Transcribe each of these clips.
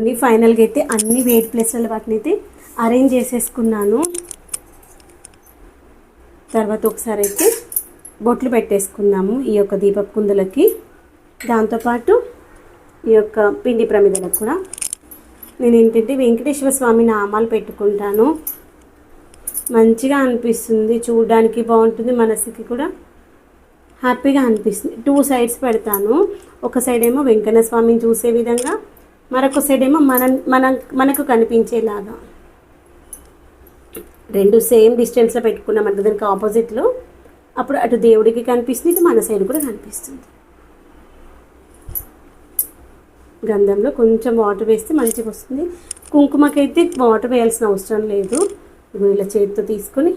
కొన్ని ఫైనల్గా అయితే అన్ని వెయిట్ ప్లేస్లలో వాటిని అయితే అరేంజ్ చేసేసుకున్నాను. తర్వాత ఒకసారి అయితే బొట్లు పెట్టేసుకున్నాము ఈ యొక్క దీపపు కుందులకి. దాంతోపాటు ఈ యొక్క పిండి ప్రమిదలకు కూడా. నేను ఏంటంటే వెంకటేశ్వర స్వామి నామాలు పెట్టుకుంటాను. మంచిగా అనిపిస్తుంది చూడడానికి బాగుంటుంది మనసుకి కూడా హ్యాపీగా అనిపిస్తుంది. టూ సైడ్స్ పెడతాను. ఒక సైడ్ ఏమో వెంకన్న స్వామిని చూసే విధంగా మరొక సైడ్ ఏమో మన మన మనకు కనిపించేలాగా. రెండు సేమ్ డిస్టెన్స్లో పెట్టుకున్నాం అంటే దానికి ఆపోజిట్లో అప్పుడు అటు దేవుడికి కనిపిస్తుంది ఇటు మన సైడ్ కూడా కనిపిస్తుంది. గంధంలో కొంచెం వాటర్ వేస్తే మంచిగా వస్తుంది. కుంకుమకైతే వాటర్ వేయాల్సిన అవసరం లేదు. ఇలా చేతితో తీసుకొని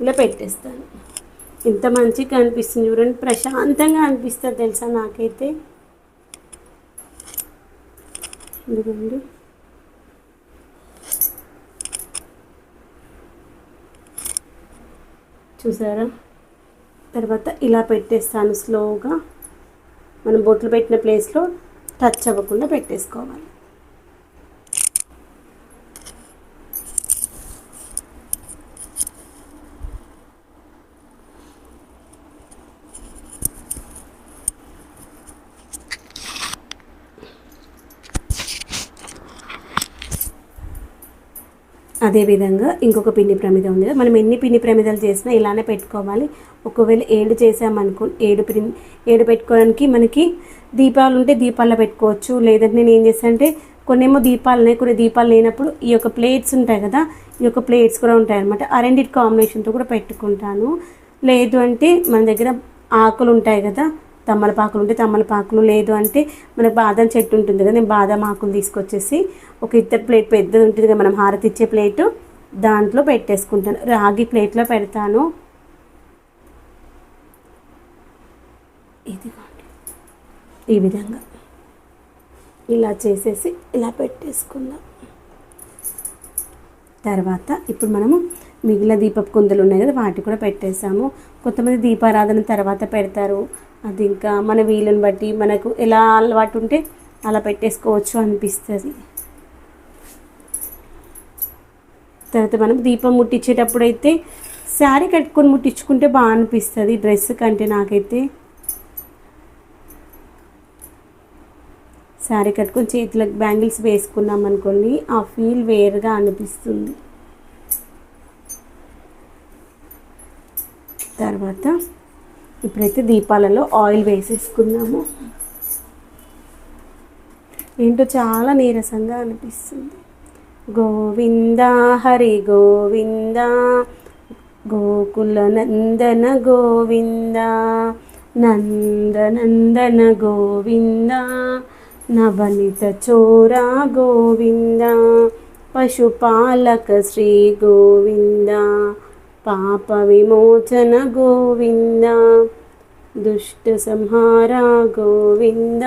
ఇలా పెట్టేస్తాను. ఇంత మంచిగా అనిపిస్తుంది చూడండి ప్రశాంతంగా అనిపిస్తుంది తెలుసా నాకైతే. ఇదిగోండి చూసారా? తర్వాత ఇలా పెట్టేస్తాను స్లోగా. మనం బొట్లు పెట్టిన ప్లేస్లో టచ్ అవ్వకుండా పెట్టేసుకోవాలి. అదేవిధంగా ఇంకొక పిండి ప్రమిద ఉంది కదా. మనం ఎన్ని పిండి ప్రమిదలు చేసినా ఇలానే పెట్టుకోవాలి. ఒకవేళ ఏడు చేసామనుకో ఏడు పిం ఏడు పెట్టుకోవడానికి మనకి దీపాలు ఉంటే దీపాల్లో పెట్టుకోవచ్చు. లేదంటే నేను ఏం చేస్తాను అంటే కొన్నేమో దీపాలు ఉన్నాయి కొన్ని దీపాలు లేనప్పుడు ఈ యొక్క ప్లేట్స్ ఉంటాయి కదా ఈ యొక్క ప్లేట్స్ కూడా ఉంటాయి అనమాట ఆ రెండింటి కాంబినేషన్తో కూడా పెట్టుకుంటాను. లేదు అంటే మన దగ్గర ఆకులు ఉంటాయి కదా తమ్మలపాకులు ఉంటే తమ్మలపాకులు లేదు అంటే మనకు బాదం చెట్టు ఉంటుంది కదా నేను బాదం ఆకులు తీసుకొచ్చేసి ఒక ఇద్దరు ప్లేట్ పెద్దది ఉంటుంది కదా మనం హారతి ఇచ్చే ప్లేటు దాంట్లో పెట్టేసుకుంటాను. రాగి ప్లేట్లో పెడతాను. ఇదిగోండి. ఈ విధంగా ఇలా చేసేసి ఇలా పెట్టేసుకుందాం. తర్వాత ఇప్పుడు మనము మిగిలిన దీపపు కుందలు ఉన్నాయి కదా వాటి కూడా పెట్టేసాము. కొంతమంది దీపారాధన తర్వాత పెడతారు. అది ఇంకా మన వీలుని బట్టి మనకు ఎలా అలవాటు ఉంటే అలా పెట్టేసుకోవచ్చు అనిపిస్తుంది. తర్వాత మనం దీపం ముట్టించేటప్పుడు అయితే శారీ కట్టుకొని ముట్టించుకుంటే బాగా అనిపిస్తుంది డ్రెస్ కంటే నాకైతే. శారీ కట్టుకొని చేతులకు బ్యాంగిల్స్ వేసుకున్నాం అనుకోండి ఆ ఫీల్ వేరుగా అనిపిస్తుంది. తర్వాత ఇప్పుడైతే దీపాలలో ఆయిల్ వేసేసుకున్నాము. ఏంటో చాలా నీరసంగా అనిపిస్తుంది. గోవింద హరి గోవింద గోకుల నందన గోవింద నందనందన గోవింద నవనిత చోరా గోవింద పశుపాలక శ్రీ గోవింద పాప విమోచన గోవింద దుష్ట సంహార గోవింద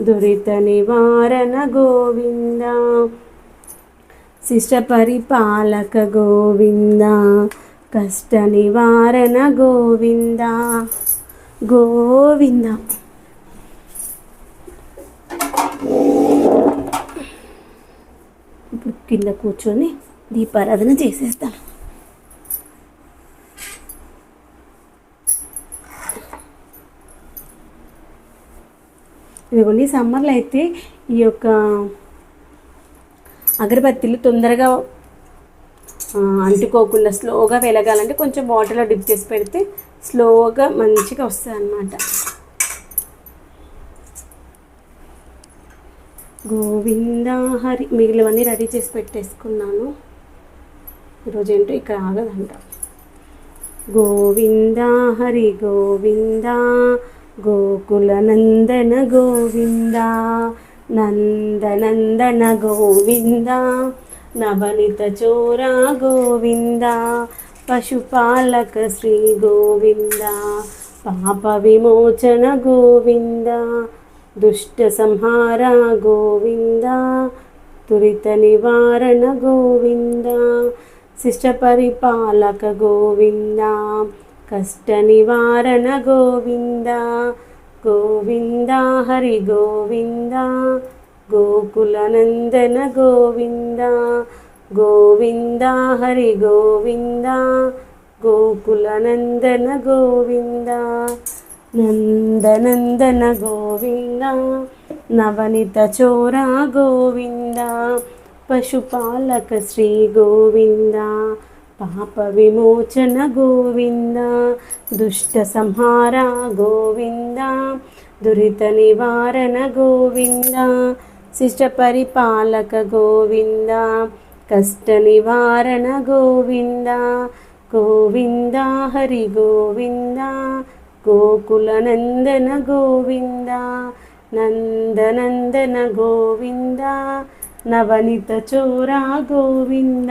దురిత నివారణ గోవింద శిష్ట పరిపాలక గోవింద కష్ట నివారణ గోవింద. గోవింద. ఇప్పుడు కింద కూర్చొని దీపారాధన చేసేస్తాను ఇదిగోండి సమ్మర్లో అయితే ఈ యొక్క అగరబత్తీలు తొందరగా అంటుకోకుండా స్లోగా వెలగాలంటే కొంచెం వాటర్లో డిప్ చేసి పెడితే స్లోగా మంచిగా వస్తుంది అన్నమాట గోవింద హరి మిగిలివన్నీ రెడీ చేసి పెట్టేసుకున్నాను. ఈరోజు ఏంటో ఇక్కడ ఆగదంట. గోవింద హరి గోవింద గోకులనందన గోవింద నందనందన గోవింద నవనిత చోరా గోవింద పశుపాలక శ్రీ గోవింద పాప విమోచన గోవింద దుష్ట సంహార గోవింద తురిత నివారణ గోవింద శిష్ట పరిపాలక గోవింద కష్ట నివారణ గోవింద గోవింద హరి గోవింద గోకులనందన గోవింద గోవింద హరి గోవింద గోకులనందన గోవింద నందనందన గోవింద నవనిత చోరా గోవింద పశుపాలక శ్రీ గోవింద పాప విమోచన గోవింద దుష్ట సంహార గోవింద దురిత నివారణ గోవింద శిష్ట పరిపాలక గోవింద కష్ట నివారణ గోవింద గోవింద హరి గోవింద గోకులనందన గోవింద నందనందన గోవింద నవనిత చోరా గోవింద